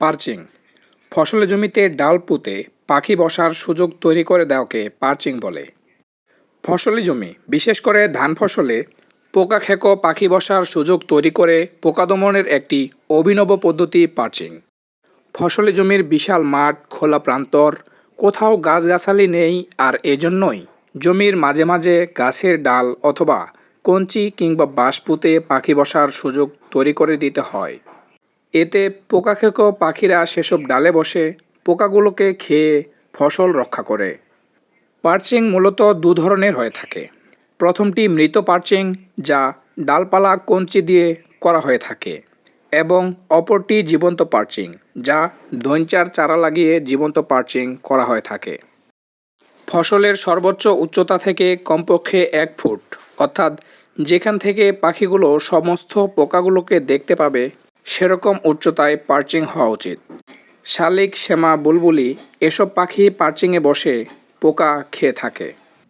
Perching. ফসলের জমিতে ডাল পুঁতে পাখি বসার সুযোগ তৈরি করে দেওয়াকে পার্চিং বলে। ফসলি জমি, বিশেষ করে ধান ফসলে পোকা খেকো পাখি বসার সুযোগ তৈরি করে পোকা দমনের একটি অভিনব পদ্ধতি পার্চিং। ফসলি জমির বিশাল মাঠ, খোলা প্রান্তর, কোথাও গাছগাছালি নেই আর এজন্যই জমির মাঝে মাঝে গাছের ডাল অথবা কঞ্চি কিংবা বাঁশ পুঁতে পাখি বসার সুযোগ তৈরি করে দিতে হয়। এতে পোকা খেকো পাখিরা সেসব ডালে বসে পোকাগুলোকে খেয়ে ফসল রক্ষা করে। পার্চিং মূলত দু ধরনের হয়ে থাকে। প্রথমটি মৃত পার্চিং, যা ডালপালা কঞ্চি দিয়ে করা হয়ে থাকে, এবং অপরটি জীবন্ত পার্চিং, যা দৈঞ্চার চারা লাগিয়ে জীবন্ত পার্চিং করা হয়ে থাকে। ফসলের সর্বোচ্চ উচ্চতা থেকে কমপক্ষে এক ফুট, অর্থাৎ যেখান থেকে পাখিগুলো সমস্ত পোকাগুলোকে দেখতে পাবে সেরকম উচ্চতায় পার্চিং হওয়া উচিত। শালিক শ্যামা বুলবুলি এসব পাখি পার্চিংয়ে বসে পোকা খেয়ে থাকে।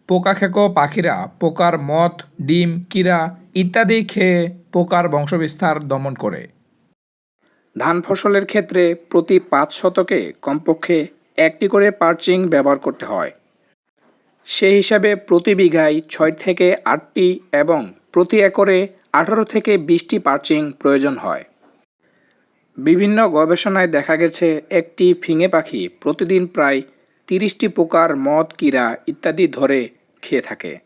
পোকা খেকো পাখিরা পোকার মদ ডিম কিরা ইত্যাদি খেয়ে পোকার বংশবিস্তার দমন করে। ধান ফসলের ক্ষেত্রে প্রতি পাঁচ শতকে কমপক্ষে একটি করে পার্চিং ব্যবহার করতে হয়। সেই হিসাবে প্রতি বিঘায় ছয় থেকে আটটি এবং প্রতি একরে আঠারো থেকে বিশটি পার্চিং প্রয়োজন হয়। বিভিন্ন গবেষণায় দেখা গেছে একটি ফিঙে পাখি প্রতিদিন প্রায় তিরিশটি পোকার মদ, কীরা ইত্যাদি ধরে খেয়ে থাকে।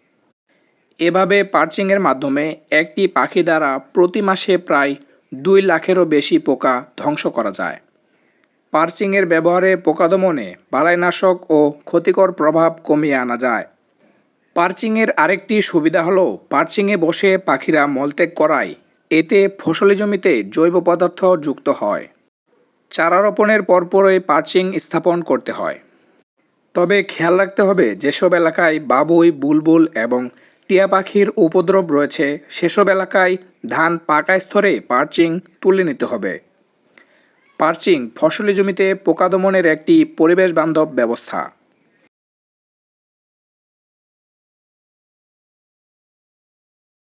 এভাবে পার্চিংয়ের মাধ্যমে একটি পাখি দ্বারা প্রতি মাসে প্রায় দুই লাখেরও বেশি পোকা ধ্বংস করা যায়। পার্চিংয়ের ব্যবহারে পোকা দমনে বালাইনাশক ও ক্ষতিকর প্রভাব কমিয়ে আনা যায়। পার্চিংয়ের আরেকটি সুবিধা হলো পার্চিংয়ে বসে পাখিরা মলত্যাগ করায় এতে ফসলি জমিতে জৈব পদার্থ যুক্ত হয়। চারা রোপণের পরপরই পার্চিং স্থাপন করতে হয়। তবে খেয়াল রাখতে হবে, যেসব এলাকায় বাবুই, বুলবুল এবং টিয়া পাখির উপদ্রব রয়েছে, সেসব এলাকায় ধান পাকা স্তরে পার্চিং তুলে নিতে হবে। পার্চিং ফসলি জমিতে পোকা দমনের একটি পরিবেশ বান্ধব ব্যবস্থা।